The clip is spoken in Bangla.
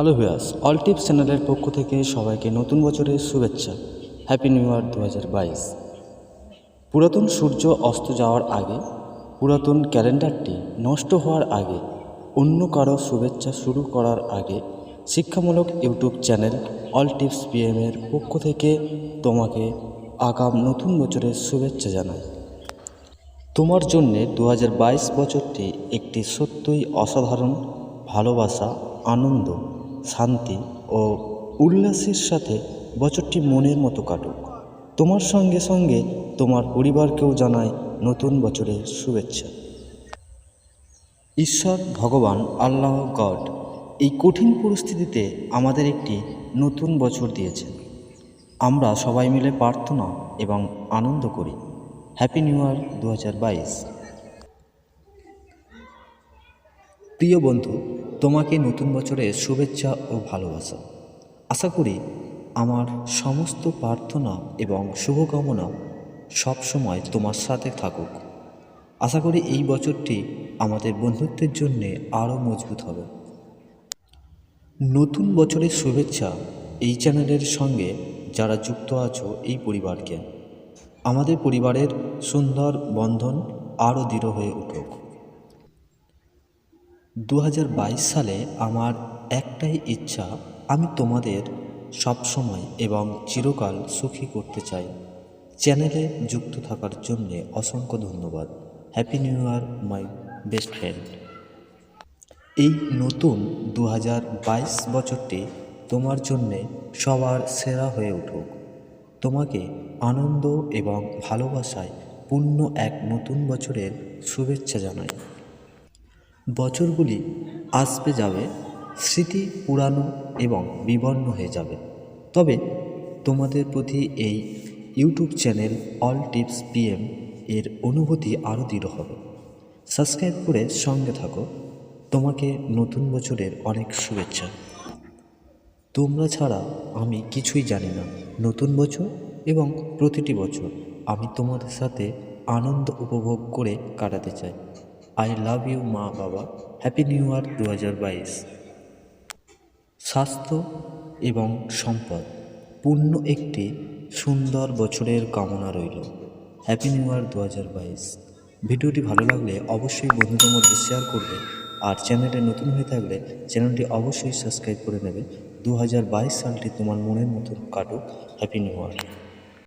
হ্যালো ভিয়াস অল টিপস চ্যানেলের পক্ষ থেকে সবাইকে নতুন বছরের শুভেচ্ছা। হ্যাপি নিউ ইয়ার দু হাজার বাইশ। পুরাতন সূর্য অস্ত যাওয়ার আগে, পুরাতন ক্যালেন্ডারটি নষ্ট হওয়ার আগে, অন্য কারও শুভেচ্ছা শুরু করার আগে, শিক্ষামূলক ইউটিউব চ্যানেল অল টিপস পিএমের পক্ষ থেকে তোমাকে আগাম নতুন বছরের শুভেচ্ছা জানাই। তোমার জন্যে দু হাজার বাইশ বছরটি একটি সত্যই অসাধারণ ভালোবাসা, আনন্দ শান্তি ও উল্লাসের সাথে বছরটি মনের মতো কাটুক। তোমার সঙ্গে সঙ্গে তোমার পরিবারকেও জানায় নতুন বছরের শুভেচ্ছা। ঈশ্বর, ভগবান, আল্লাহ, গড এই কঠিন পরিস্থিতিতে আমাদের একটি নতুন বছর দিয়েছেন। আমরা সবাই মিলে প্রার্থনা এবং আনন্দ করি। হ্যাপি নিউ ইয়ার দু হাজার বাইশ। প্রিয় বন্ধু তোমাকে নতুন বছরের শুভেচ্ছা ও ভালোবাসা। আশা করি আমার সমস্ত প্রার্থনা এবং শুভকামনা সবসময় তোমার সাথে থাকুক। আশা করি এই বছরটি আমাদের বন্ধুত্বের জন্যে আরও মজবুত হবে। নতুন বছরের শুভেচ্ছা এই চ্যানেলের সঙ্গে যারা যুক্ত আছো এই পরিবারকে। আমাদের পরিবারের সুন্দর বন্ধন আরও দৃঢ় হয়ে উঠুক। দু হাজার বাইশ সালে আমার একটাই ইচ্ছা, আমি তোমাদের সবসময় এবং চিরকাল সুখী করতে চাই। চ্যানেলে যুক্ত থাকার জন্যে অসংখ্য ধন্যবাদ। Happy new year my best friend এই নতুন দু হাজার বাইশ বছরটি তোমার জন্যে সবার সেরা হয়ে উঠুক। তোমাকে আনন্দ এবং ভালোবাসায় পূর্ণ এক নতুন বছরের শুভেচ্ছা জানাই। বছরগুলি আসবে যাবে, স্মৃতি পুরানো এবং বিবর্ণ হয়ে যাবে। তবে তোমাদের প্রতি এই YouTube channel all tips PM এর অনুভূতি আরও দৃঢ় হবে। সাবস্ক্রাইব করে সঙ্গে থাকো। তোমাকে নতুন বছরের অনেক শুভেচ্ছা। তোমরা ছাড়া আমি কিছুই জানি না। নতুন বছর এবং প্রতিটি বছর আমি তোমাদের সাথে আনন্দ উপভোগ করে কাটাতে চাই। আই লাভ ইউ মা বাবা, হ্যাপি নিউ ইয়ার দু হাজার বাইশ। স্বাস্থ্য এবং সম্পদ, পূর্ণ একটি সুন্দর বছরের কামনা রইল। হ্যাপি নিউ ইয়ার দু হাজার বাইশ। ভিডিওটি ভালো লাগলে অবশ্যই বন্ধুদের মধ্যে শেয়ার করবে আর চ্যানেলে নতুন হয়ে থাকলে চ্যানেলটি অবশ্যই সাবস্ক্রাইব করে নেবে। দু হাজার বাইশ সালটি তোমার মনের মতো কাটুক। Happy new year.